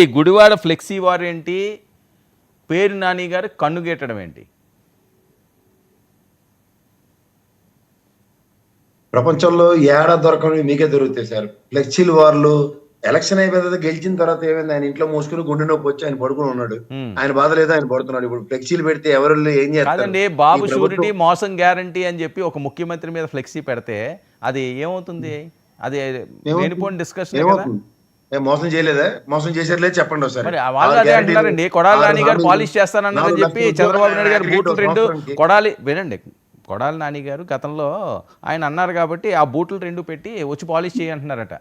ఈ Gudivada flexi war ఏంటి? పేరు నాని గారు కన్నుగెట్టడం ఏంటి? ప్రపంచంలో ఏడా దొరకని మీకే దొరుకుతాయి సార్. ఫ్లెక్సీలు వాళ్ళు ఎలక్షన్ అయిపోయిన తర్వాత గెలిచిన తర్వాత ఏమైంది? ఆయన ఇంట్లో మూసుకుని గుండె నొప్పి వచ్చి ఆయన పడుకుని ఉన్నాడు. ఆయన బాధ లేదు ఆయన పడుతున్నాడు. ఇప్పుడు ఫ్లెక్సీలు పెడితే ఎవరు ఏం చేస్తారు? బాబు షూరిటీ మోసం గ్యారంటీ అని చెప్పి ఒక ముఖ్యమంత్రి మీద ఫ్లెక్సీ పెడితే అది ఏమవుతుంది? అది డిస్కషన్ ఏమవుతుంది? మోసం చేయలేదా? మోసం చేసేది లేదు చెప్పండి ఒకసారి. మరి వాళ్ళు అదే అంటున్నారండి కొడాలి నాని గారు పాలిష్ నాలుగు చెప్పి చంద్రబాబు నాయుడు గారు బూట్లు రెండు. కొడాలి వినండి కొడాలి నాని గారు గతంలో ఆయన అన్నారు కాబట్టి ఆ బూట్లు రెండు పెట్టి వచ్చి పాలిష్ చేయంటున్నారట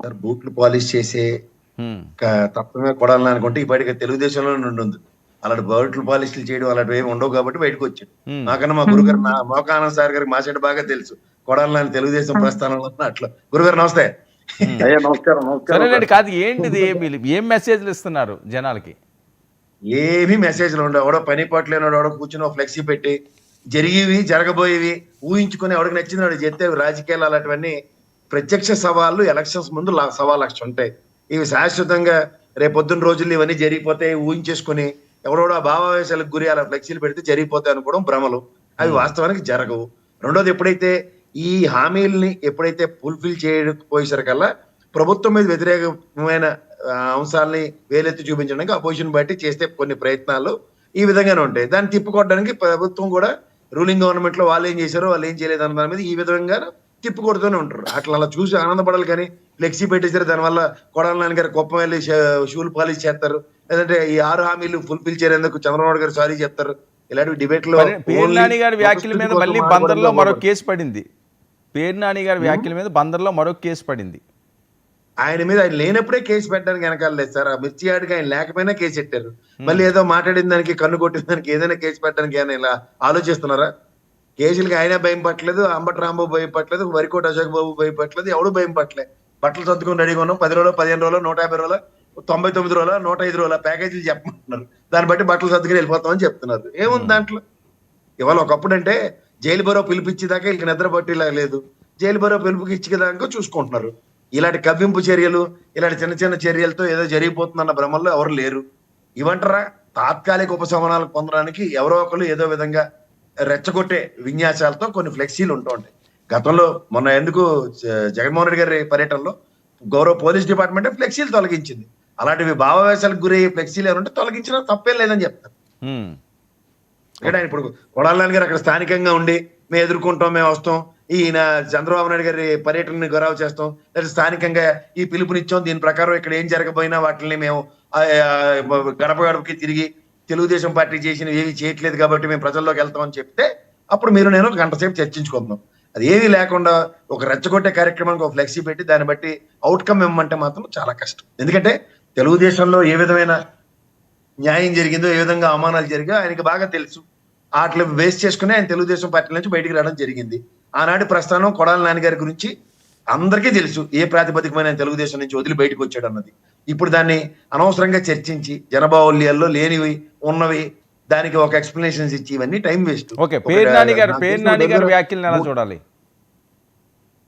సార్ బూట్లు పాలిష్ చేసే తత్వమే కొడాలని అనుకుంటే ఇప్పటికే తెలుగుదేశంలో నుండి అలాంటి బూట్లు పాలిష్లు చేయడం అలాంటివి ఏమి ఉండవు కాబట్టి బయటకు వచ్చాడు. నాకన్నా మా గురుగారు నా మోకానంద్ సార్ గారికి మా సైడ్ బాగా తెలుసు. కొడాలని తెలుగుదేశం ప్రస్థానంలో అట్లా. గురుగారు నమస్తే. అయ్యా నమస్కారం నమస్కారం. సరేనండి కాదు ఏంటిది ఏం మెసేజ్లు ఇస్తున్నారు జనాలకి? ఏమీ మెసేజ్లు ఉండవు. ఎవడో పని పట్టలేనాడు ఎవడో కూర్చుని ఫ్లెక్సీ పెట్టి జరిగేవి జరగబోయేవి ఊహించుకుని ఎవడికి నచ్చింది వాడు చెప్తే రాజకీయాలు అలాంటివన్నీ ప్రత్యక్ష సవాళ్ళు ఎలక్షన్స్ ముందు లా- సవాళ్ళు లక్ష ఉంటాయి. ఇవి శాశ్వతంగా రేపొద్దున రోజుల్లో ఇవన్నీ జరిగిపోతాయి ఊహించేసుకుని ఎవడోడో భావావేశాలకు గురి అలా ఫ్లెక్సీలు పెడితే జరిగిపోతాయి అనుకోవడం భ్రమలు. అవి వాస్తవానికి జరగవు. రెండోది ఎప్పుడైతే ఈ హామీల్ని ఎప్పుడైతే ఫుల్ఫిల్ చేయకపోయేసరికల్లా ప్రభుత్వం మీద వ్యతిరేకమైన అంశాలని వేలెత్తి చూపించడానికి అపోజిషన్ బట్టి చేస్తే కొన్ని ప్రయత్నాలు ఈ విధంగానే ఉంటాయి. దాన్ని తిప్పుకోవడానికి ప్రభుత్వం కూడా రూలింగ్ గవర్నమెంట్లో వాళ్ళు ఏం చేశారో వాళ్ళు ఏం చేయలేదు అన్న దాని మీద ఈ విధంగా తిప్పుకొడుతూనే ఉంటారు. అట్లా అలా చూసి ఆనందపడాలి కానీ ఫ్లెక్సీ పెట్టేసారు దానివల్ల కొడాల నాన్న గారు కుప్పం వెళ్ళి షూలు పాలిష్ చేస్తారు. లేదంటే ఈ ఆరు హామీలు ఫుల్ఫిల్ చేయడానికి చంద్రబాబు గారు సారీ చెప్తారు. ఇలాంటి డిబేట్లో గారి వ్యాఖ్యల మీద మళ్ళీ బందర్లో మరో. కేసు పడింది. పేరు నాని గారి వ్యాఖ్యల మీద బందర్లో మరో కేసు పడింది. ఆయన మీద ఆయన లేనప్పుడే కేసు పెట్టడానికి వెనకాల లేదు సార్. ఆ మిర్చి ఆడికి ఆయన లేకపోయినా కేసు పెట్టారు. మళ్ళీ ఏదో మాట్లాడిన దానికి కన్ను కొట్టిన దానికి ఏదైనా కేసు పెట్టడానికి ఏమైనా ఇలా ఆలోచిస్తున్నారా? కేసులకి ఆయన భయం పట్టలేదు అంబటి రాంబాబు భయం పట్టలేదు వరికోట అశోక్ బాబు భయం పట్టలేదు ఎవడు భయం పట్టలే. బట్టలు సర్దుకొని రెడీగా ఉన్నాం. పది రోజులు పదిహేను రోజులు నూట యాభై రోజులు తొంభై తొమ్మిది రోజులు నూట ఐదు రోజుల ప్యాకేజీలు చెప్పమంటున్నారు. దాన్ని బట్టి బట్టలు సర్దుకుని వెళ్ళిపోతామని చెప్తున్నారు. ఏముంది దాంట్లో? ఇవాళ ఒకప్పుడు అంటే జైలు బరో పిలిపించేదాకా వీళ్ళకి నిద్ర పట్టేలా లేదు. జైలు బరో పిలుపుకిచ్చేదాకా చూసుకుంటున్నారు. ఇలాంటి కవ్వింపు చర్యలు ఇలాంటి చిన్న చిన్న చర్యలతో ఏదో జరిగిపోతుందన్న భ్రమంలో ఎవరు లేరు. ఇవంటారా తాత్కాలిక ఉపశమనాలు పొందడానికి ఎవరో ఒకరు ఏదో విధంగా రెచ్చగొట్టే విన్యాసాలతో కొన్ని ఫ్లెక్సీలు ఉంటూ ఉంటాయి గతంలో మొన్న ఎందుకు జగన్మోహన్ రెడ్డి గారి పర్యటనలో గౌరవ పోలీస్ డిపార్ట్మెంట్ ఫ్లెక్సీలు తొలగించింది. అలాంటివి భావవేశాలకు గురయ్యే ఫ్లెక్సీలు ఏమంటే తొలగించినా తప్పేం లేదని చెప్తారు. ఇక్కడ ఆయన ఇప్పుడు కొడాలని గారు అక్కడ స్థానికంగా ఉండి మేము ఎదుర్కొంటాం మేము వస్తాం. ఈయన చంద్రబాబు నాయుడు గారి పర్యటనని గౌరవ చేస్తాం. లేదా స్థానికంగా ఈ పిలుపునిచ్చాం. దీని ప్రకారం ఇక్కడ ఏం జరగబోయినా వాటిని మేము గడప గడపకి తిరిగి తెలుగుదేశం పార్టీ చేసిన ఏవి చేయట్లేదు కాబట్టి మేము ప్రజల్లోకి వెళ్తామని చెప్తే అప్పుడు మీరు నేను ఒక గంట సేపు చర్చించుకుందాం. అది ఏమీ లేకుండా ఒక రెచ్చగొట్టే కార్యక్రమానికి ఒక ఫ్లెక్సీ పెట్టి దాన్ని బట్టి అవుట్కమ్ ఇవ్వమంటే మాత్రం చాలా కష్టం. ఎందుకంటే తెలుగుదేశంలో ఏ విధమైన న్యాయం జరిగిందో ఏ విధంగా అవమానాలు జరిగా ఆయనకి బాగా తెలుసు. వాటిని వేస్ట్ చేసుకుని ఆయన తెలుగుదేశం పార్టీ నుంచి బయటికి రావడం జరిగింది. ఆనాటి ప్రస్థానం కొడాల నాన్నగారి గురించి అందరికీ తెలుసు. ఏ ప్రాతిపదికమైన తెలుగుదేశం నుంచి వదిలి బయటకు వచ్చాడు అన్నది. ఇప్పుడు దాన్ని అనవసరంగా చర్చించి జనబాహుల్యాల్లో లేనివి ఉన్నవి దానికి ఒక ఎక్స్ప్లెనేషన్స్ ఇచ్చి ఇవన్నీ టైం వేస్ట్. ఓకే పేరు నాని గారు ఎలా చూడాలి?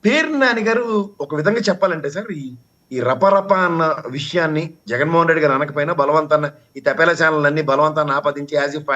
పేరు నాని గారు ఒక విధంగా చెప్పాలంటే సార్ ఈ ఈ రపరప అన్న విషయాన్ని జగన్మోహన్ రెడ్డి గారు అనకపోయినా బలవంతాన్ని ఈ తపేల ఛానల్ అన్ని బలవంతాన్ని ఆపాదించి యాజ్ ఇఫ్